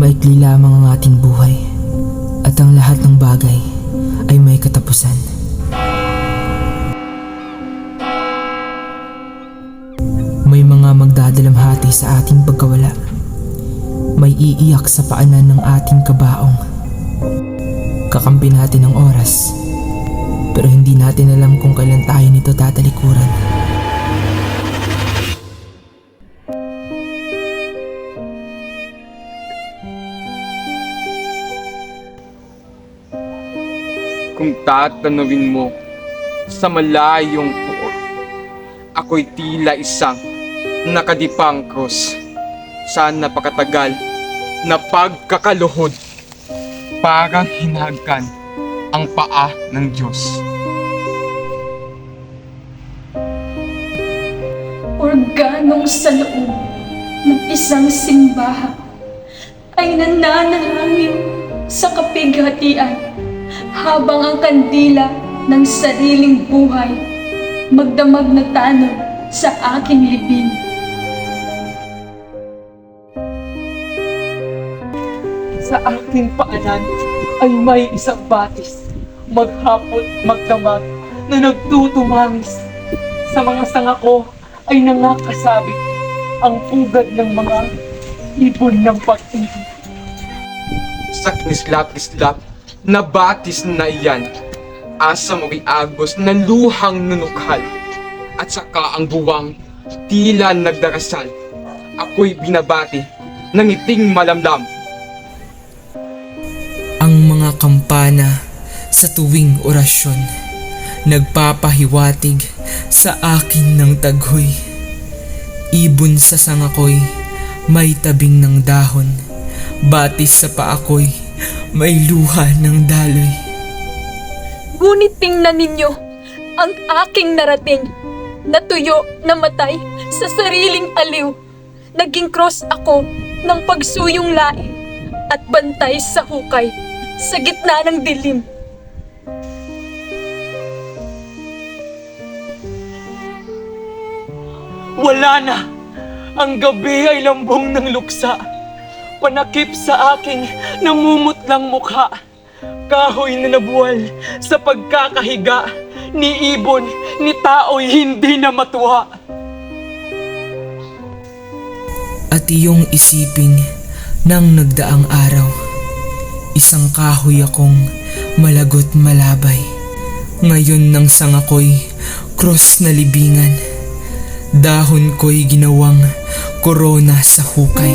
Maikli lamang ang ating buhay at ang lahat ng bagay ay may katapusan. May mga magdadalamhati sa ating pagkawala. May iiyak sa paanan ng ating kabaong. Kakampi natin ang oras, pero hindi natin alam kung kailan tayo nito tatalikuran. Kung tatanawin mo sa malayong puot, ako'y tila isang nakadipang krus sa napakatagal na pagkakaluhod. Parang hinagkan ang paa ng Diyos. organong sa loob ng isang simbahan ay nananalangin sa kapighatian habang ang kandila ng sariling buhay magdamag na tanong sa aking libing. Sa aking paanan ay may isang batis, maghapot magdamag na nagtutumangis. Sa mga sanga ko ay nangakasabit ang pugad ng mga ibon ng pag-ibig. Sa kinislap-kislap na batis na iyan, asa mo'y agos na luhang nunukhal. At saka ang buwang tila nagdarasal. Ako'y binabati ng iting malamlam. Ang mga kampana sa tuwing orasyon nagpapahiwatig sa akin ng taghoy. Ibon sa sangakoy, may tabing ng dahon. Batis sa paakoy, may luha ng daloy. Ngunit tingnan ninyo ang aking narating. Natuyo na matay sa sariling aliw. Naging cross ako ng pagsuyong lae at bantay sa hukay sa gitna ng dilim. Wala na! Ang gabi ay lambong ng luksa. Panakip sa aking namumutlang mukha. Kahoy na nabuwal sa pagkakahiga. Ni ibon, ni tao'y hindi na matuwa. At iyong isiping nang nagdaang araw, isang kahoy akong malagot malabay. Ngayon nang sangakoy, cross na libingan, dahon ko'y ginawang korona sa hukay.